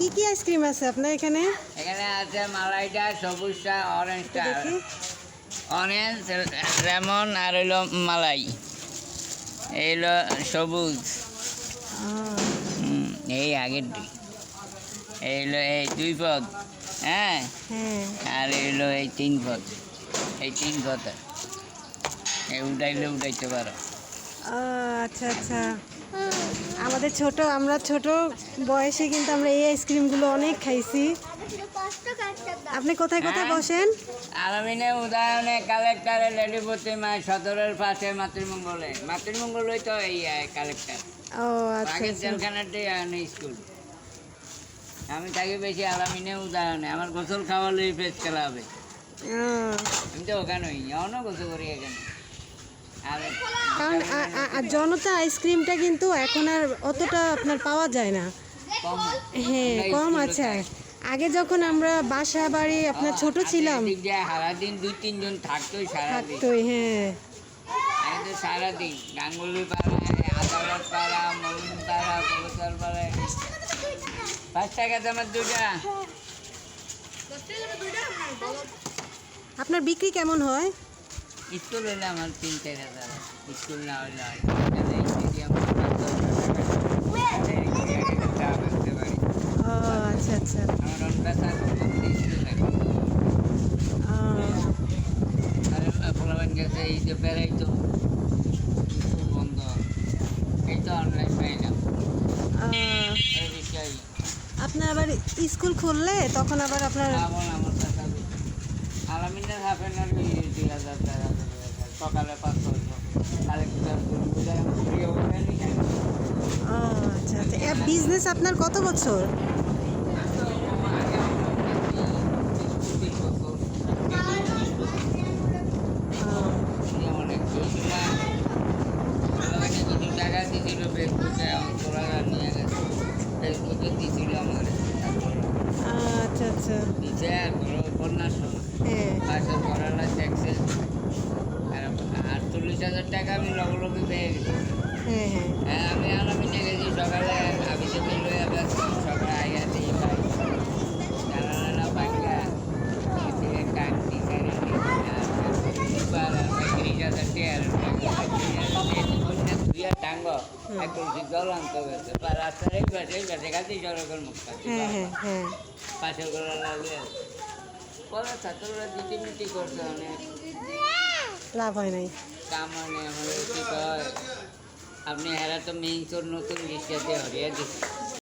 কি কি আইসক্রিম আছে আপনার এখানে? এখানে আছে মালাইটা সবুজটা অরেঞ্জটা দেখি। অরেঞ্জ লেমন আর হইল মালাই। এই হলো সবুজ। এই আগের দুই। এই দুই পদ হ্যাঁ? হ্যাঁ। আর এই হলো এই তিন পদ। এই তিন পদ। এই উঠাইলে উঠাইতে পারো। আচ্ছা আচ্ছা। আমাদের ছোট আমরা ছোট বয়সে কিন্তু আমরা এই আইসক্রিমগুলো অনেক খাইছি। আপনি কোথায় কোথায় হ্যাঁ। বসেন? আলামিনে উদাহরণে কালেক্টারে লেডি প্রতিমা সদরের পাশে মাতৃমঙ্গলে। মাতৃমঙ্গলই তো এই কালেক্টার। ও আচ্ছা আচ্ছা। স্কুল। আমি থাকি বেশি আলামিনে উদাহরণে আমার গোসল খাওয়ালেই ফেস খেলা হবে। আমি তো ওখানেই অন্য গোসল করি এখানে। আর কারণ জনতা আইসক্রিমটা কিন্তু এখন আর অতটা আপনার পাওয়া যায় না। হ্যাঁ কম আছে আগে যখন আমরা বাসা বাড়ি আপনার ছোট ছিলাম। সারাদিন দুই তিনজন থাকতোই থাকতোই হ্যাঁ। সারাদিন গাঙ্গুলি পাড়ায় আদালত পাড়া মলুন পাড়া কলকার পাড়ায় পাঁচ টাকা তোমার দুটা আপনার বিক্রি কেমন হয়? স্কুল হলে আমার তিন চার হাজার স্কুল না হলে আচ্ছা আচ্ছা। ফলাবান গেছে এই যে স্কুল বন্ধ। এই তো অনলাইন পাইলাম। আপনার আবার স্কুল খুললে? তখন আবার আপনার টাকা আলামিনের হাফ এন আচ্ছা আচ্ছা বিজনেস আপনার কত বছর? অনেক কিছু টাকা দিছিল ফেসবুকে তোরা নিয়ে গেছে ফেসবুকে দিছিল আমার আচ্ছা আচ্ছা দিছে আর বড় উপন্যাস হ্যাঁ পাঁচশো করালা ট্যাক্সে আর আটচল্লিশ হাজার টাকা আমি গেছি। হ্যাঁ হ্যাঁ। হ্যাঁ আমি আলামিনে গেছি সকালে আমি তো বের হয়ে। গেছি সকালে আইয়া দিই ভাই জানালা বাংলা এদিকে কান্তি কারি তিরিশ হাজার টিয়ার টাঙ্গ। এখন জল আনতে গেছে রাস্তার এই পাশে এই পাশে কাছে সড়কের মুখ কাছে পাশে করে লাগলে পরে ছাত্ররা জিটিমিটি করছে অনেক। লাভ হয় নাই। কাম মানে আমাদের কি কয়? আপনি হেরা তো মেইন তোর নতুন রিক্সাতে হরিয়া দিচ্ছে